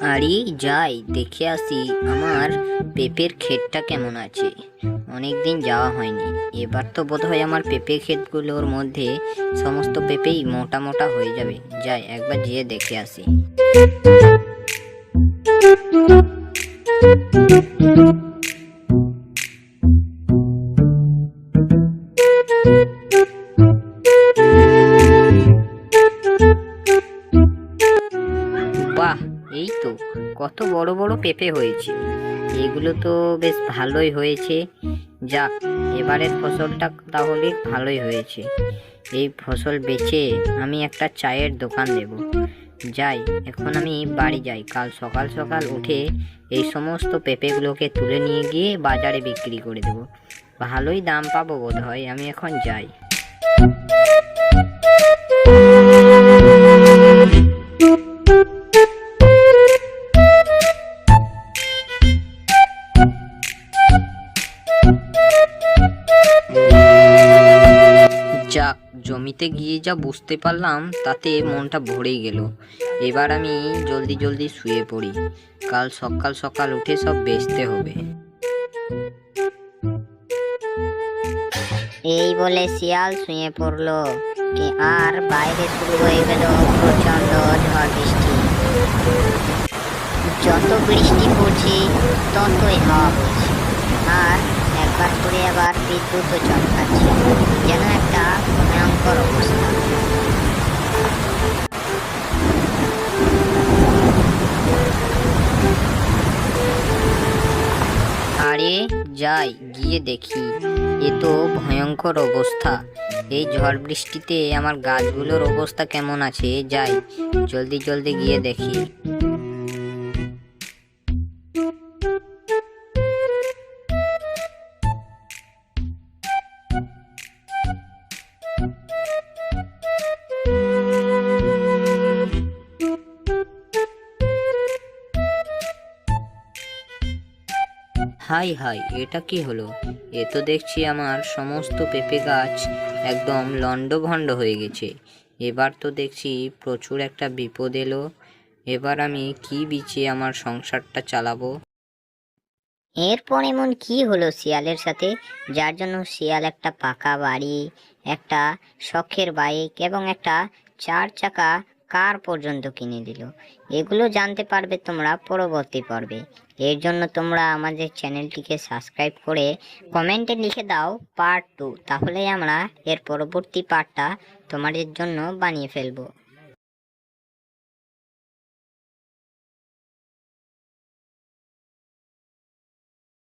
আরে, যাই, দেখে আসি আমার পেঁপের ক্ষেতটা কেমন আছে। অনেকদিন যাওয়া হয়নি। এবার তো বোধ হয় আমার পেঁপে ক্ষেতগুলোর মধ্যে সমস্ত পেঁপেই মোটা মোটা হয়ে যাবে। যাই, একবার যেয়ে দেখে আসি। কত বড় বড় পেঁপে হয়েছে। এগুলো তো বেশ ভালোই হয়েছে। যাক, এবারের ফসলটা তাহলে ভালোই হয়েছে। এই ফসল বেচে আমি একটা চায়ের দোকান দেব যাই, এখন আমি বাড়ি যাই। কাল সকাল সকাল উঠে এই সমস্ত পেঁপেগুলোকে তুলে নিয়ে গিয়ে বাজারে বিক্রি করে দেব। ভালোই দাম পাবো বোধ হয় আমি এখন যাই। যাক জমিতে গিয়ে যা বুঝতে পারলাম, তাতে মনটা ভরেই গেল। এবার আমি জলদি জলদি শুয়ে পড়ি। কাল সকাল সকাল উঠে সব বেচতে হবে। এই বলে শিয়াল শুয়ে পড়ল। আর বাইরে শুরু হয়ে গেল প্রচণ্ড ঝড় বৃষ্টি। যত বৃষ্টি পড়ছে, ততই হাওয়া আর একবার করে আবার বিদ্যুৎও চমকাচ্ছে যেন একটা ভয়ঙ্কর অবস্থা। আরে, যাই, গিয়ে দেখি। এ তো ভয়ঙ্কর অবস্থা। এই ঝড় বৃষ্টিতে আমার গাছগুলোর অবস্থা কেমন আছে? যাই, জলদি জলদি গিয়ে দেখি। হাই হাই, এটা কি হলো? এ তো দেখছি আমার সমস্ত পেঁপে গাছ একদম লণ্ডভণ্ড হয়ে গেছে। এবার তো দেখছি প্রচুর একটা বিপদ এলো। এবার আমি কি বিচে আমার সংসারটা চালাবো? এরপর এমন কি হলো শিয়ালের সাথে? যার জন্য শিয়াল একটা পাকা বাড়ি, একটা শখের বাইক এবং একটা চার চাকা কার পর্যন্ত কিনে দিল? এগুলো জানতে পারবে তোমরা পরবর্তী পর্বে। এর জন্য তোমরা আমাদের চ্যানেলটিকে সাবস্ক্রাইব করে কমেন্টে লিখে দাও পার্ট টু। তাহলেই আমরা এর পরবর্তী পার্টটা তোমাদের জন্য বানিয়ে ফেলব।